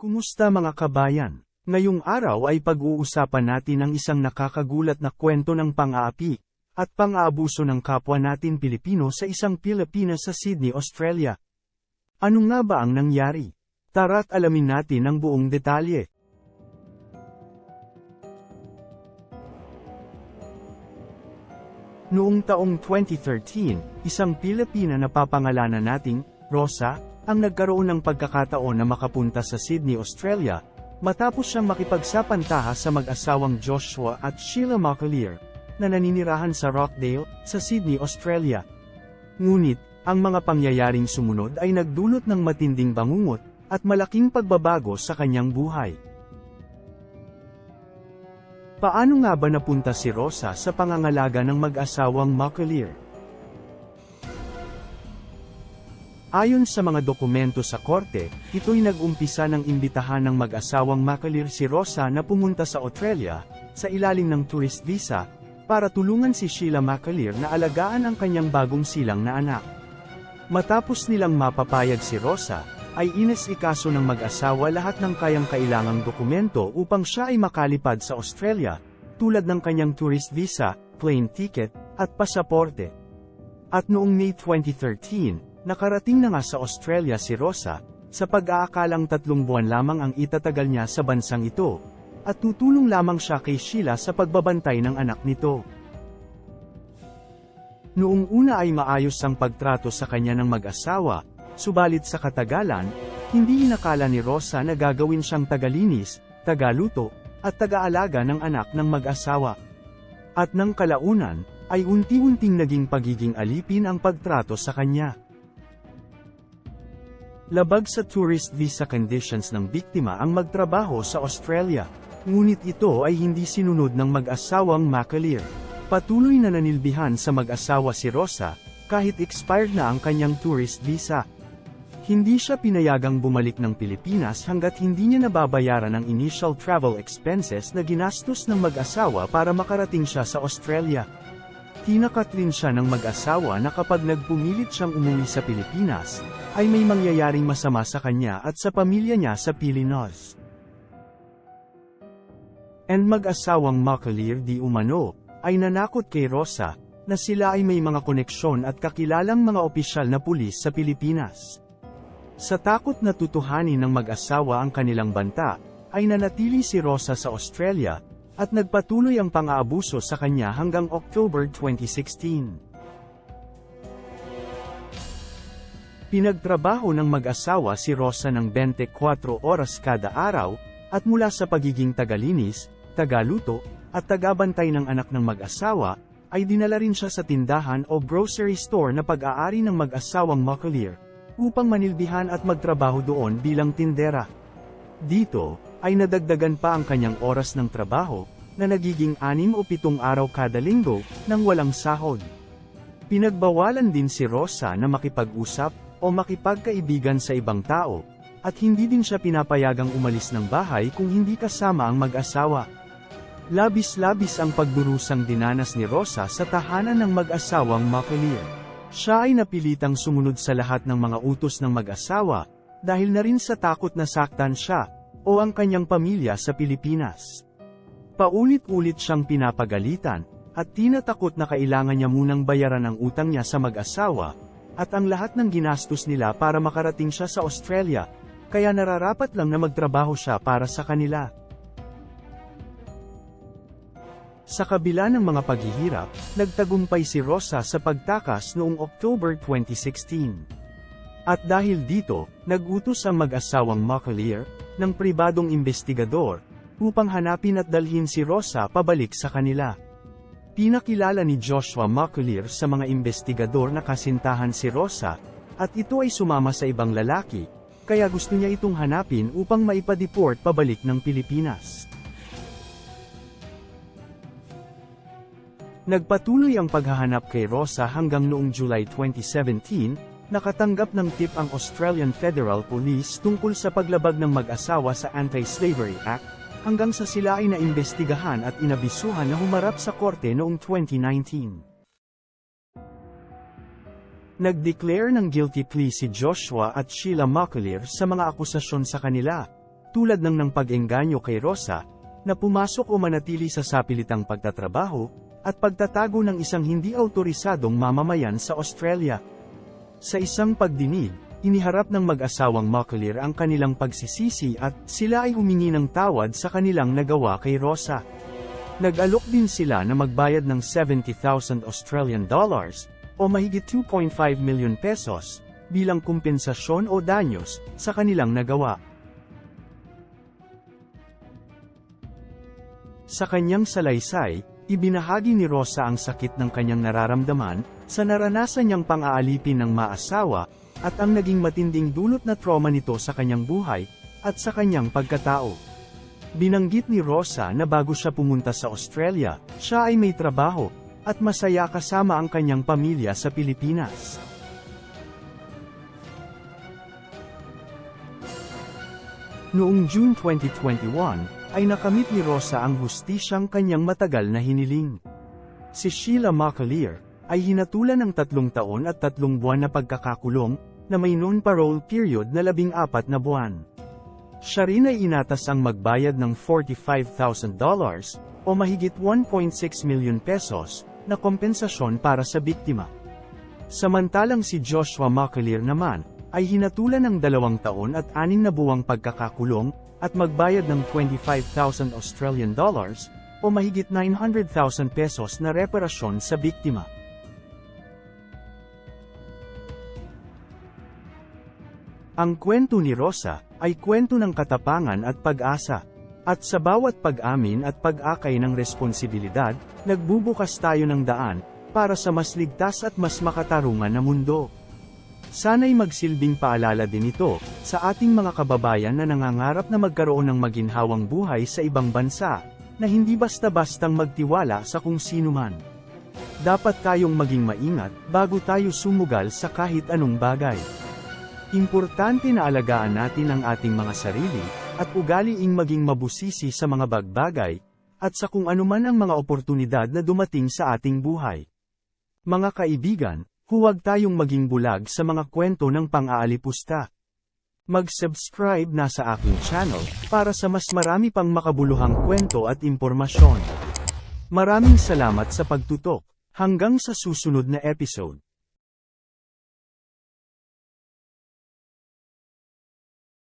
Kumusta mga kabayan? Ngayong araw ay pag-uusapan natin ang isang nakakagulat na kwento ng pang-aapi at pang-aabuso ng kapwa natin Pilipino sa isang Pilipina sa Sydney, Australia. Ano nga ba ang nangyari? Tara't alamin natin ang buong detalye. Noong taong 2013, isang Pilipina na papangalanan nating, Rosa, ang nagkaroon ng pagkakataon na makapunta sa Sydney, Australia, matapos siyang makipagsapantaha sa mag-asawang Joshua at Sheila McAleer, na naninirahan sa Rockdale, sa Sydney, Australia. Ngunit, ang mga pangyayaring sumunod ay nagdulot ng matinding bangungot, at malaking pagbabago sa kanyang buhay. Paano nga ba napunta si Rosa sa pangangalaga ng mag-asawang McAleer? Ayon sa mga dokumento sa korte, ito'y nag-umpisa ng imbitahan ng mag-asawang McAleer si Rosa na pumunta sa Australia, sa ilalim ng tourist visa, para tulungan si Sheila McAleer na alagaan ang kanyang bagong silang na anak. Matapos nilang mapapayag si Rosa, ay inesikaso ng mag-asawa lahat ng kayang kailangang dokumento upang siya ay makalipad sa Australia, tulad ng kanyang tourist visa, plane ticket, at pasaporte. At noong May 2013, nakarating na nga sa Australia si Rosa, sa pag-aakalang tatlong buwan lamang ang itatagal niya sa bansang ito, at tutulong lamang siya kay Sheila sa pagbabantay ng anak nito. Noong una ay maayos ang pagtrato sa kanya ng mag-asawa, subalit sa katagalan, hindi inakala ni Rosa na gagawin siyang tagalinis, tagaluto, at tagaalaga ng anak ng mag-asawa. At ng kalaunan, ay unti-unting naging pagiging alipin ang pagtrato sa kanya. Labag sa tourist visa conditions ng biktima ang magtrabaho sa Australia, ngunit ito ay hindi sinunod ng mag-asawang McAleer. Patuloy na nanilbihan sa mag-asawa si Rosa, kahit expired na ang kanyang tourist visa. Hindi siya pinayagang bumalik ng Pilipinas hanggat hindi niya nababayaran ang initial travel expenses na ginastos ng mag-asawa para makarating siya sa Australia. Tinakat rin siya ng mag-asawa na kapag nagpumilit siyang umuwi sa Pilipinas, ay may mangyayaring masama sa kanya at sa pamilya niya sa Pilipinas. And mag-asawang McAleer di umano, ay nanakot kay Rosa, na sila ay may mga koneksyon at kakilalang mga opisyal na pulis sa Pilipinas. Sa takot na tutuhanin ng mag-asawa ang kanilang banta, ay nanatili si Rosa sa Australia, at nagpatuloy ang pang-aabuso sa kanya hanggang October 2016. Pinagtrabaho ng mag-asawa si Rosa ng 24 oras kada araw, at mula sa pagiging tagalinis, tagaluto, at tagabantay ng anak ng mag-asawa, ay dinala rin siya sa tindahan o grocery store na pag-aari ng mag-asawang McAleer, upang manilbihan at magtrabaho doon bilang tindera. Dito, ay nadagdagan pa ang kanyang oras ng trabaho, na nagiging anim o pitong araw kada linggo, nang walang sahod. Pinagbawalan din si Rosa na makipag-usap, o makipagkaibigan sa ibang tao, at hindi din siya pinapayagang umalis ng bahay kung hindi kasama ang mag-asawa. Labis-labis ang pagdurusang dinanas ni Rosa sa tahanan ng mag-asawang McAleer. Siya ay napilitang sumunod sa lahat ng mga utos ng mag-asawa, dahil na rin sa takot na saktan siya, o ang kanyang pamilya sa Pilipinas. Paulit-ulit siyang pinapagalitan, at tinatakot na kailangan niya munang bayaran ang utang niya sa mag-asawa, at ang lahat ng ginastos nila para makarating siya sa Australia, kaya nararapat lang na magtrabaho siya para sa kanila. Sa kabila ng mga paghihirap, nagtagumpay si Rosa sa pagtakas noong October 2016. At dahil dito, nagutos ang mag-asawang McAleer, ng pribadong investigador, upang hanapin at dalhin si Rosa pabalik sa kanila. Pinakilala ni Joshua McAleer sa mga investigador na kasintahan si Rosa, at ito ay sumama sa ibang lalaki, kaya gusto niya itong hanapin upang maipadeport pabalik ng Pilipinas. Nagpatuloy ang paghahanap kay Rosa hanggang noong July 2017, nakatanggap ng tip ang Australian Federal Police tungkol sa paglabag ng mag-asawa sa Anti-Slavery Act, hanggang sa sila ay naimbestigahan at inabisuhan na humarap sa korte noong 2019. Nag-declare ng guilty plea si Joshua at Sheila McAleer sa mga akusasyon sa kanila, tulad ng ng pag-engganyo kay Rosa, na pumasok o manatili sa sapilitang pagtatrabaho, at pagtatago ng isang hindi autorisadong mamamayan sa Australia. Sa isang pagdinig, iniharap ng mag-asawang Maclear ang kanilang pagsisisi at sila ay humingi ng tawad sa kanilang nagawa kay Rosa. Nag-alok din sila na magbayad ng 70,000 Australian dollars, o mahigit 2.5 million pesos, bilang kumpensasyon o danyos, sa kanilang nagawa. Sa kanyang salaysay, ibinahagi ni Rosa ang sakit ng kanyang nararamdaman, sa naranasan niyang pang-aalipin ng maasawa, at ang naging matinding dulot na trauma nito sa kanyang buhay, at sa kanyang pagkatao. Binanggit ni Rosa na bago siya pumunta sa Australia, siya ay may trabaho, at masaya kasama ang kanyang pamilya sa Pilipinas. Noong June 2021, ay nakamit ni Rosa ang hustisyang kanyang matagal na hiniling. Si Sheila Macaleer, ay hinatulan ng tatlong taon at tatlong buwan na pagkakakulong, na may non-parole period na labing apat na buwan. Siya rin ay inatas ang magbayad ng $45,000, o mahigit 1.6 million pesos, na kompensasyon para sa biktima. Samantalang si Joshua Macaleer naman, ay hinatulan ng dalawang taon at anim na buwang pagkakakulong, at magbayad ng 25,000 Australian dollars, o mahigit 900,000 pesos na reparasyon sa biktima. Ang kwento ni Rosa, ay kwento ng katapangan at pag-asa. At sa bawat pag-amin at pag-akay ng responsibilidad, nagbubukas tayo ng daan, para sa mas ligtas at mas makatarungan na mundo. Sana'y magsilbing paalala din ito, sa ating mga kababayan na nangangarap na magkaroon ng maginhawang buhay sa ibang bansa, na hindi basta-bastang magtiwala sa kung sino man. Dapat tayong maging maingat, bago tayo sumugal sa kahit anong bagay. Importante na alagaan natin ang ating mga sarili, at ugaliing maging mabusisi sa mga bagbagay, at sa kung anuman ang mga oportunidad na dumating sa ating buhay. Mga kaibigan, huwag tayong maging bulag sa mga kwento ng pang-aalipusta. Mag-subscribe na sa aking channel, para sa mas marami pang makabuluhang kwento at impormasyon. Maraming salamat sa pagtutok. Hanggang sa susunod na episode.